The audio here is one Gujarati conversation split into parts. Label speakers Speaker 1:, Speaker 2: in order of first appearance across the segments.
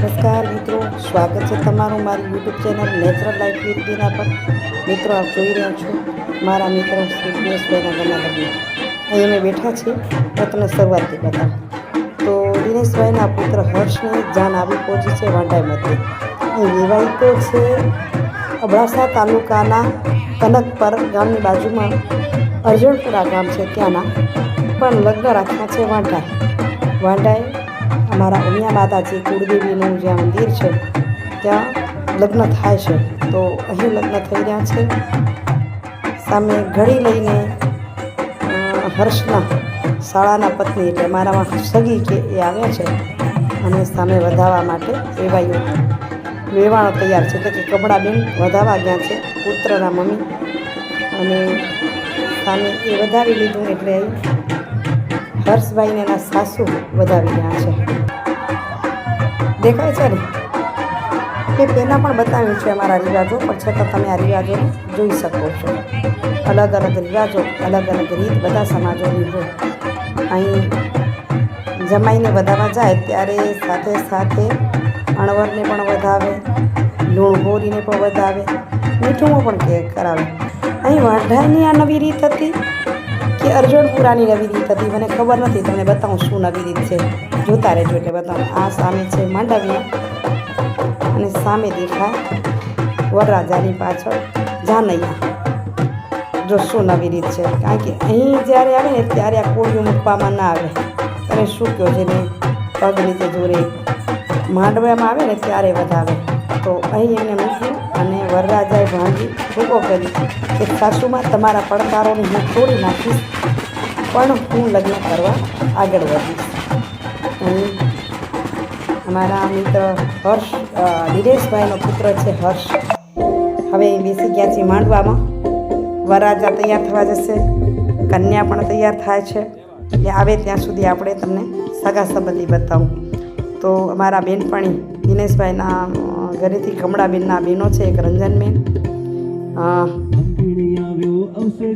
Speaker 1: નમસ્કાર મિત્રો, સ્વાગત છે તમારું મારી YouTube channel natural life with Bina પર. મિત્રો, આપ જોઈ રહ્યા છો મારા મિત્ર શ્રી દિનેશભાઈના ઘરના લગ્ન. અહીં અમે બેઠા છીએ તો તમને શરૂઆતથી બતાવું તો દિનેશભાઈના પુત્ર હર્ષને જાન આવી પહોંચી છે વાંઢાઈમાંથી. અહીં વિવાહિતો છે અબડાસા તાલુકાના કનકપર ગામની બાજુમાં અર્જુનપુરા ગામ છે ત્યાંના. પણ લગ્ન રાખ્યા છે વાંઢાઈ વાંઢાઈ અમારા ઉમિયા માતાજી કુળદેવીનું જ્યાં મંદિર છે, ત્યાં લગ્ન થાય છે. તો અહીં લગ્ન થઈ રહ્યા છે. સામે ઘડી લઈને હર્ષના શાળાના પત્ની એટલે મારામાં સગી કે એ આવ્યા છે અને સામે વધાવવા માટે વેવાઈઓ વેવાણો તૈયાર છે. એટલે કે કમળાબેન વધાવવા ગયા છે, પુત્રના મમ્મી. અને સામે એ વધાવી લીધું એટલે હર્ષભાઈને એના સાસુ વધાવી રહ્યા છે. દેખાય છે ને? એ પહેલાં પણ બતાવ્યું છે અમારા રિવાજો, પણ છતાં તમે આ રિવાજોને જોઈ શકો છો. અલગ અલગ રિવાજો, અલગ અલગ રીત બધા સમાજોની હોય. અહીં જમાઈને વધારવા જાય ત્યારે સાથે સાથે અણવરને પણ વધાવે લૂણ ગોરીને પણ વધાવે મીઠું પણ કે કરાવે. અહીં વાઢાઈની આ નવી રીત હતી? કે અર્જુનપુરાની નવી રીત હતી. મને ખબર નથી તમને બતાવું શું નવી રીત છે? જોતા રહેજો એટલે બતાવું. આ સામે છે માંડવિયા અને સામે દેખાય વરરાજાની પાછળ જાનૈયા. જો શું નવી રીત છે? કારણ કે અહીં જ્યારે આવે ને ત્યારે આ કોળિયું મૂકવામાં ના આવે. તમે શું કહો છે? ને પગ રીતે જોરે માંડવામાં આવે ને ત્યારે વધાવે તો અહીં એમને મૂક્યું અને વરરાજાએ ભાંગી ભૂકો કરી કે સાસુમાં તમારા પડકારોને હું તોડી નાખીશ, પણ હું લગ્ન કરવા આગળ વધીશ. હું અમારા મિત્ર હર્ષ દિનેશભાઈનો પુત્ર છે હર્ષ. હવે બેસી ગયા છે માંડવામાં. વરરાજા તૈયાર થવા જશે, કન્યા પણ તૈયાર થાય છે. એટલે આવે ત્યાં સુધી આપણે તમને સગા સંબંધી બતાવું. તો અમારા બેનપણી દિનેશભાઈના ઘરેથી કમળાબેનના બહેનો છે, એક રંજનબેન.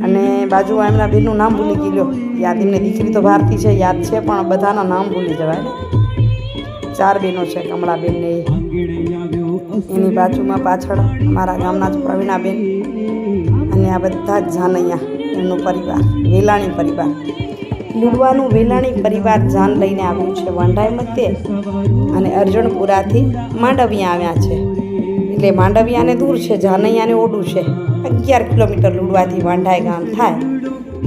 Speaker 1: અને બાજુમાં એમના બેનનું નામ ભૂલી ગયેલો. યાદ, એમની દીકરી તો ભારતી છે, યાદ છે, પણ બધાના નામ ભૂલી જવાય ચાર બહેનો છે કમળાબેનને એની બાજુમાં પાછળ અમારા ગામના જ પ્રવીણાબેન અને આ બધા જ જાનૈયા, એમનો પરિવાર, વેલાણી પરિવાર. લુડવાનું વેલાણી પરિવાર જાન લઈને આવ્યું છે. વાંઢાઈ મધ્યે અને અર્જુનપુરાથી માંડવિયા આવ્યા છે. એટલે માંડવિયાને દૂર છે, જાનૈયાને ઓડું છે. અગિયાર કિલોમીટર લુડવાથી વાંઢાઈ ગામ થાય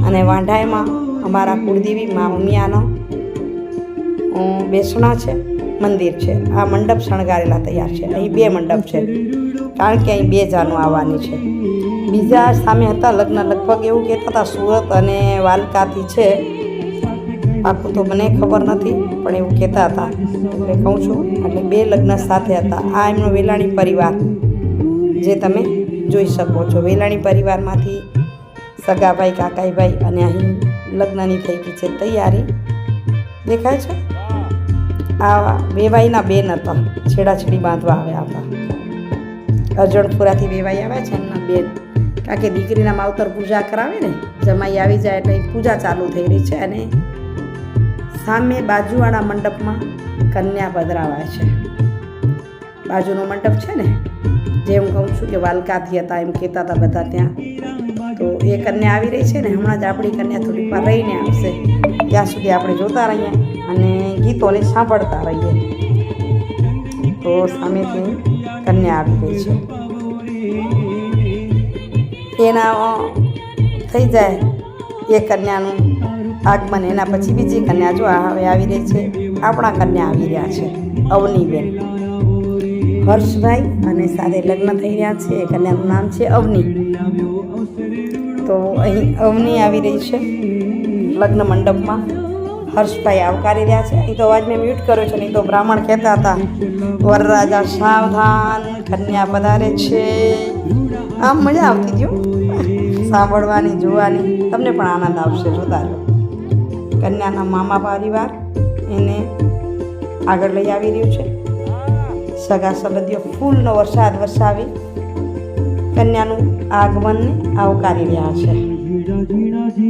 Speaker 1: અને વાંઢાઈમાં અમારા કુળદેવી મા બેસણા છે, મંદિર છે. આ મંડપ શણગારેલા તૈયાર છે. અહીં બે મંડપ છે, કારણ કે અહીં બે જાનો આવવાની છે. બીજા સામે હતા, લગ્ન લગભગ એવું કહેતા હતા, સુરત અને વાલકાથી છે. પાકું તો મને ખબર નથી, પણ એવું કહેતા હતા. એટલે કહું છું, એટલે બે લગ્ન સાથે હતા. આ એમનો વેલાણી પરિવાર, જે તમે જોઈ શકો છો. વેલાણી પરિવારમાંથી સગાભાઈ, કાકાઈભાઈ અને અહીં લગ્નની થઈ ગઈ છે. તૈયારી દેખાય છે? આ વેવાઈના બેન હતા. છેડાછેડી બાંધવા આવ્યા હતા. અજણપુરાથી વેવાઈ આવ્યા છે એમના બેન. કારણ કે દીકરીના માવતર પૂજા કરાવે ને? જમાઈ આવી જાય એટલે પૂજા ચાલુ થઈ રહી છે અને સામે બાજુવાળા મંડપમાં કન્યા પધરાવાય છે. બાજુનો મંડપ છે ને, જે હું કહું છું કે વાલકાથી હતા, એમ કહેતા હતા બધા ત્યાં. તો એ કન્યા આવી રહી છે ને, હમણાં જ આપણી કન્યા થોડીક વાર રહીને આવશે. ત્યાં સુધી આપણે જોતા રહીએ અને ગીતોને સાંભળતા રહીએ. તો સામેથી કન્યા આવી રહી છે. એના થઈ જાય એ કન્યાનું આગમન એના પછી બીજી કન્યા જો હવે આવી રહી છે. આપણા કન્યા આવી રહ્યા છે, અવનીબેન. હર્ષભાઈ અને સાથે લગ્ન થઈ રહ્યા છે. એ કન્યાનું નામ છે અવની. તો અહીં અવની આવી રહી છે, લગ્ન મંડપમાં. હર્ષભાઈ આવકારી રહ્યા છે. અહીં તો અવાજ મ્યુટ કર્યો છે, નહીં તો બ્રાહ્મણ કહેતા હતા, વરરાજા સાવધાન કન્યા પધારે છે. આમ મજા આવતી ગયો સાંભળવાની, જોવાની. તમને પણ આનંદ આવશે, જોતા રહો. કન્યાના મામા પરિવાર એને આગળ લઈ આવી રહ્યું છે. સગા સંબંધીઓ ફૂલનો વરસાદ વરસાવી કન્યાનું આગમનને આવકારી રહ્યા છે.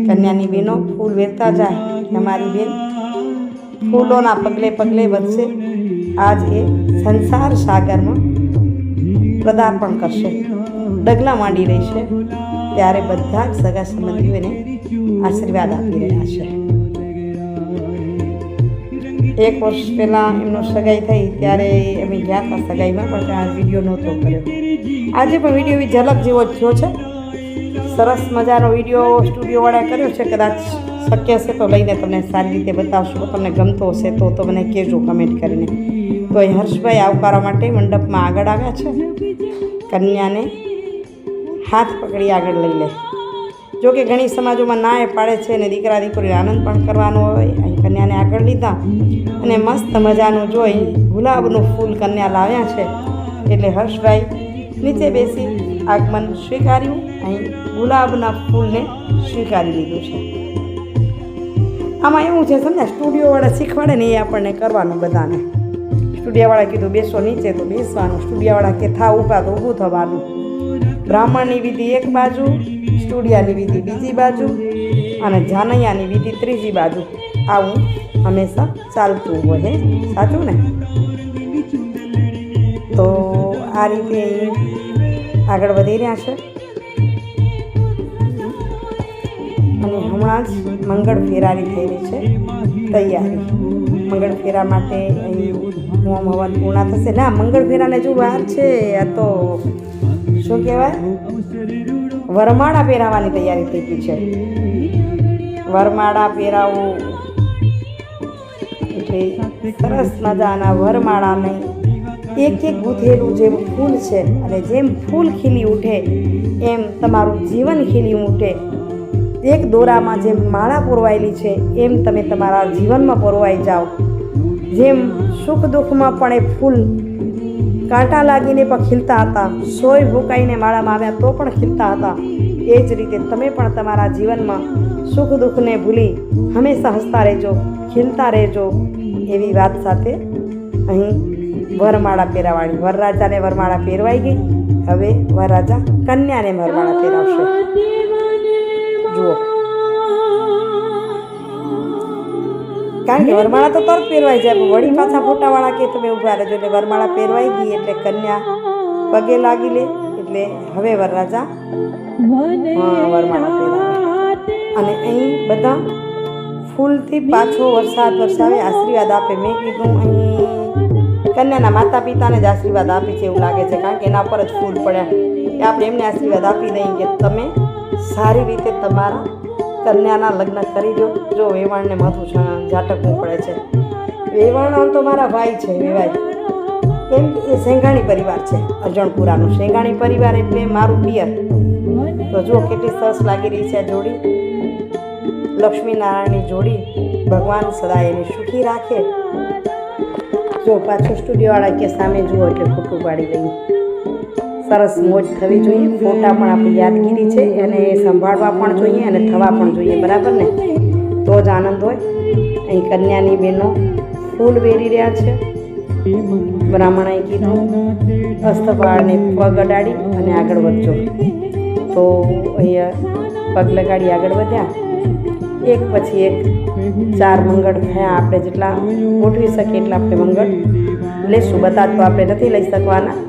Speaker 1: કન્યાની બહેનો ફૂલ વેરતા જાય અમારી બેન ફૂલોના પગલે પગલે વધશે, આજ એ સંસાર સાગરમાં પદાર્પણ કરશે. ડગલા માંડી રહી છે. ત્યારે બધા જ સગા સંબંધીઓને આશીર્વાદ આપી રહ્યા છે. એક વર્ષ પહેલાં એમનો સગાઈ થઈ, ત્યારે અમે ગયા હતા સગાઈમાં, પણ ત્યાં વીડિયો નહોતો કર્યો. આજે પણ વીડિયો એવી ઝલક જેવો જ થયો છે. સરસ મજાનો વીડિયો સ્ટુડિયોવાળાએ કર્યો છે, કદાચ શક્ય છે તો લઈને તમને સારી રીતે બતાવશું. તમને ગમતો હશે તો તો મને કહેજો કમેન્ટ કરીને. તો અહીં હર્ષભાઈ આવકારવા માટે મંડપમાં આગળ આવ્યા છે. કન્યાને હાથ પકડી આગળ લઈ લે. જો કે ઘણી સમાજોમાં ના એ પાડે છે અને દીકરા દીકરીને આનંદ પણ કરવાનો હોય. અહીં કન્યાને આગળ લીધા અને મસ્ત મજાનું જોઈ ગુલાબનું ફૂલ કન્યા લાવ્યા છે. એટલે હર્ષભાઈ નીચે બેસી આગમન સ્વીકાર્યું. અહીં ગુલાબના ફૂલને સ્વીકારી લીધું છે. આમાં એવું છે સમજ્યા, સ્ટુડિયોવાળા શીખવાડે ને એ આપણને કરવાનું બધાને. સ્ટુડિયોવાળા કીધું, બેસો નીચે તો બેસવાનું. સ્ટુડિયાવાળા કે થા ઊભા તો ઊભું થવાનું. બ્રાહ્મણની વિધિ એક બાજુ સ્ટુડિયાની વિધિ બીજી બાજુ અને જાનૈયાની વિધિ ત્રીજી બાજુ. આવું હંમેશા ચાલતું હોય સાચું ને? તો આ રીતે આગળ વધી રહ્યા છે. અને હમણાં જ મંગળ ફેરાની થઈ રહી છે. તૈયારી. મંગળ ફેરા માટે હોમ હવન પૂર્ણ થશે. ના, મંગળ ફેરાને જો વાર છે. આ તો શું કહેવાય? વરમાળા પહેરાવાની તૈયારી થઈ ગઈ છે. વરમાળા પહેરાવું. એટલે સરસ મજાના વરમાળાને એક એક ગૂંથેલું જેમ ફૂલ છે અને જેમ ફૂલ ખીલી ઉઠે, એમ તમારું જીવન ખીલી ઉઠે. એક દોરામાં જેમ માળા પુરવાયેલી છે, એમ તમે તમારા જીવનમાં પુરવાઈ જાઓ. જેમ સુખ દુઃખમાં પણ એ ફૂલ કાંટા લાગીને પણ ખીલતા હતા. સોય ભૂકાઈને માળામાં આવ્યા તો પણ ખીલતા હતા. એ જ રીતે તમે પણ તમારા જીવનમાં સુખ દુઃખને ભૂલી હંમેશા હસતા રહેજો, ખીલતા રહેજો એવી વાત સાથે અહીં વરમાળા પહેરાવાળી વરરાજાને વરમાળા પહેરવાઈ ગઈ. હવે વરરાજા કન્યાને વરમાળા પહેરાવશે. જુઓ. કારણ કે વરમાળા તો તરત પહેરવાઈ જાય પણ વળી પાછા ફોટાવાળા કે તમે ઊભા રહેજો એટલે વરમાળા પહેરવાઈ ગઈ એટલે કન્યા પગે લાગી લે એટલે હવે વરરાજા વરમાળા પહેરાવે. અને અહીં બધા ફૂલથી પાછો વરસાદ વરસાવે આશીર્વાદ આપે. મેં કીધું અહીં કન્યાના માતા પિતાને જ આશીર્વાદ આપે છે એવું લાગે છે કારણ કે એના પર જ ફૂલ પડ્યા. કે આપણે એમને આશીર્વાદ આપી દઈએ કે તમે સારી રીતે તમારા કન્યાના લગ્ન કરી દો. જો વેવાણને માથું ઝાટકવું પડે છે. વેવાણ તો મારા ભાઈ છે વેવાય કેમ કે એ સેંઘાણી પરિવાર છે, અજણપુરાનું સેંઘાણી પરિવાર એટલે મારું પિયર. તો જુઓ કેટલી સરસ લાગી રહી છે જોડી. લક્ષ્મીનારાયણની જોડી ભગવાન સદા એને સુખી રાખે. જો પાછું સ્ટુડિયોવાળા કે સામે જુઓ એટલે ફોટું પાડી લઈએ સરસ મોજ થવી જોઈએ. ફોટા પણ આપણી યાદગીરી છે. એને સંભાળવા પણ જોઈએ અને થવા પણ જોઈએ. બરાબર ને? તો જ આનંદ હોય. અહીં કન્યાની બહેનો ફૂલ વેરી રહ્યા છે. બ્રાહ્મણે કીધું અસ્તપાળને પગ અડાડી અને આગળ વધજો. તો અહીંયા પગ લગાડી આગળ વધ્યા. એક પછી એક ચાર મંગળ થયા. આપણે જેટલા ગોઠવી શકીએ એટલા આપણે મંગળ લઈશું બધા તો આપણે નથી લઈ શકવાના.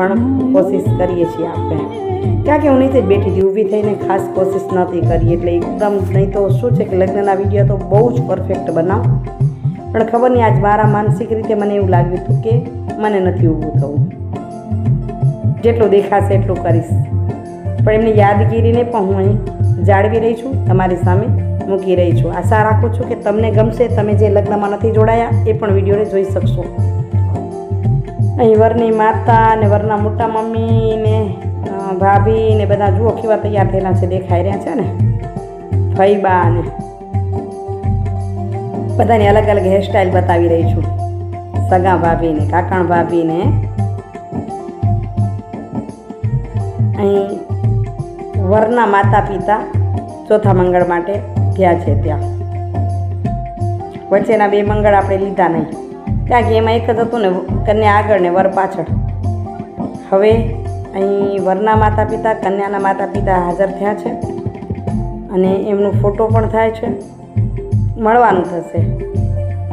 Speaker 1: પણ કોશિશ કરીએ છીએ આપણે. કારણ કે હું નીચે બેઠી ઊભી થઈને ખાસ કોશિશ નહોતી કરી એટલે એકદમ નહીં તો શું છે કે લગ્નના વીડિયો તો બહુ જ પરફેક્ટ બનાવ. પણ ખબર નહીં, આજ મારા માનસિક રીતે મને એવું લાગ્યું હતું કે મને નથી ઊભું થવું. જેટલું દેખાશે એટલું કરીશ. પણ એમની યાદગીરીને પણ હું અહીં જાળવી રહી છું, તમારી સામે મૂકી રહી છું. આશા રાખું છું કે તમને ગમશે. તમે જે લગ્નમાં નથી જોડાયા, એ પણ વિડીયોને જોઈ શકશો. અહીં વરની માતા ને વરના મોટા મમ્મી ને ભાભી ને બધા જુઓ કેવા તૈયાર થયેલા છે, દેખાઈ રહ્યા છે ને? ફઈબા ને. બધાની અલગ અલગ હેરસ્ટાઈલ બતાવી રહી છું. સગા ભાભી ને, કાકણ ભાભી ને. અહીં વરના માતા પિતા ચોથા મંગળ માટે ગયા છે ત્યાં. વચ્ચેના બે મંગળ આપણે લીધા નહીં. કારણ કે એમાં એક જ હતું ને, કન્યા આગળ ને વર પાછળ. હવે અહીં વરના માતા પિતા કન્યાના માતા પિતા હાજર થયા છે અને એમનો ફોટો પણ થાય છે. મળવાનું થશે.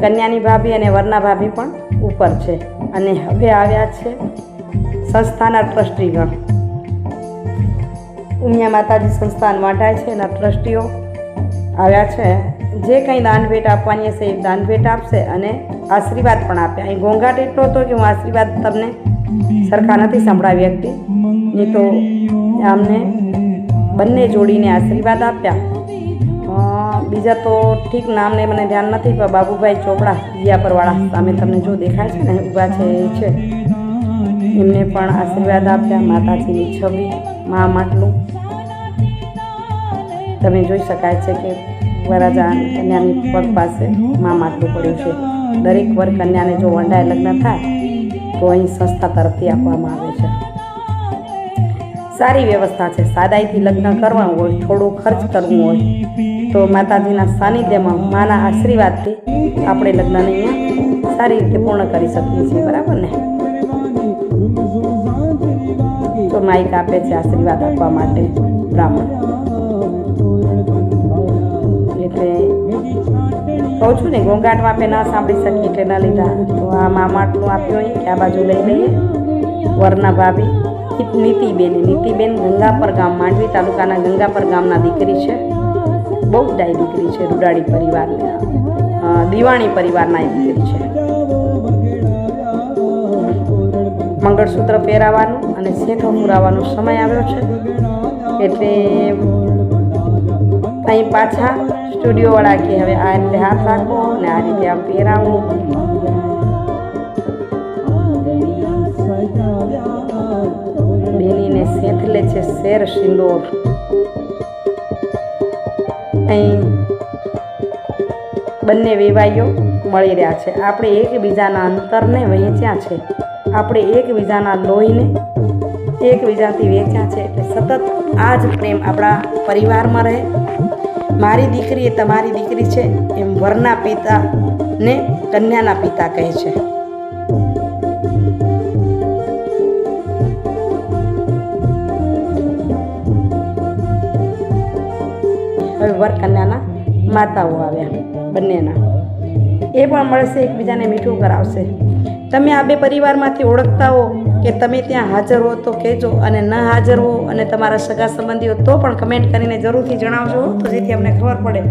Speaker 1: કન્યાની ભાભી અને વરના ભાભી પણ ઉપર છે અને હવે આવ્યા છે સંસ્થાના ટ્રસ્ટીગણ. ઉમિયા માતાજી સંસ્થાન વાંટાય છે એના ટ્રસ્ટીઓ આવ્યા છે. જે કંઈ દાન ભેટ આપવાની હશે એ દાન ભેટ આપશે અને આશીર્વાદ પણ આપ્યા અહીં ઘોંઘાટ એટલો હતો કે હું આશીર્વાદ તમને સરખા નથી સંભળાવી શકતી. નહીં તો અમને બંને જોડીને આશીર્વાદ આપ્યા. બીજા તો ઠીક નામને મને ધ્યાન નથી, પણ બાબુભાઈ ચોપડા જીયાપરવાળા સામે તમને જો દેખાય છે ને, ઊભા છે એ છે. એમને પણ આશીર્વાદ આપ્યા, માતાજીની છબી, મા માટલું. તમે જોઈ શકાય છે કે વરાજા કન્યાની પગ પાસે મા માટલું પડ્યું છે. દરેક વર કન્યાને જો વંડાય લગ્ન થાય, તો અહીં સંસ્થા તરફથી આપવામાં આવે છે. સારી વ્યવસ્થા છે. સાદાઈથી લગ્ન કરવા હોય, થોડો ખર્ચ કરવું હોય, તો માતાજીના સાનિધ્યમાં માના આશીર્વાદથી આપણે લગ્નને અહીંયા સારી રીતે પૂર્ણ કરી શકીએ છીએ. બરાબર ને? તો માઇક આપે છે આશીર્વાદ આપવા માટે બ્રાહ્મણ. એટલે કહું છું ને ઘોંઘાટમાં આપણે ના સાંભળી શકીએ એટલે ના લીધા. તો આ મામાટનું આપ્યું હોય કે આ બાજુ લઈ લઈએ. વરના ભાભી નીતિબેન. નીતિબેન ગંગાપર ગામ, માંડવી તાલુકાના ગંગાપર ગામના દીકરી છે. બહુ ડાય દીકરી છે રૂડાડી પરિવારની. દિવાણી પરિવારના એ દીકરી છે. મંગળસૂત્ર પહેરાવાનું અને શેઠો પુરાવાનો સમય આવ્યો છે. એટલે અહીં પાછા સ્ટુડિયોવાળા કે હવે આ રીતે હાથ રાખવો અને આ રીતે આમ પહેરાવવું બેનીને સેથલે છે શેર સિંદોર અહીં બંને વેવાઈઓ મળી રહ્યા છે. આપણે એકબીજાના અંતરને વહેંચ્યા છે. આપણે એકબીજાના લોહીને એકબીજાથી વેચ્યા છે. એટલે સતત આ જ પ્રેમ આપણા પરિવારમાં રહે. મારી દીકરી એ તમારી દીકરી છે એમ વરના પિતા ને કન્યાના પિતા કહે છે. હવે વર કન્યાના માતાઓ આવ્યા બંનેના. એ પણ મળશે, એકબીજાને મીઠું કરાવશે. તમે આ બે પરિવારમાંથી ઓળખતા હો. કે તમે ત્યાં હાજર હો તો કહેજો અને ન હાજર હો અને તમારા સગા સંબંધીઓ તો પણ કમેન્ટ કરીને જરૂરથી જણાવજો, તો જેથી અમને ખબર પડે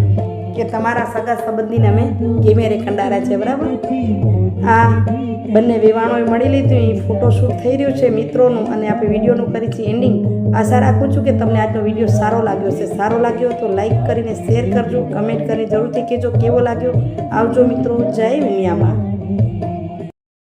Speaker 1: કે તમારા સગા સંબંધીને અમે કેમેરે કંડારા છે, બરાબર? આ બંને વેવાણોએ મળી લીધું એ ફોટોશૂટ થઈ રહ્યું છે મિત્રોનું અને આપણે વિડીયોનું કરી છે એન્ડિંગ આશા રાખું છું કે તમને આજનો વીડિયો સારો લાગ્યો છે સારો લાગ્યો તો લાઈક કરીને શેર કરજો કમેન્ટ કરીને જરૂરથી કહેજો કેવો લાગ્યો. આવજો મિત્રો, જય ઉમિયામાં.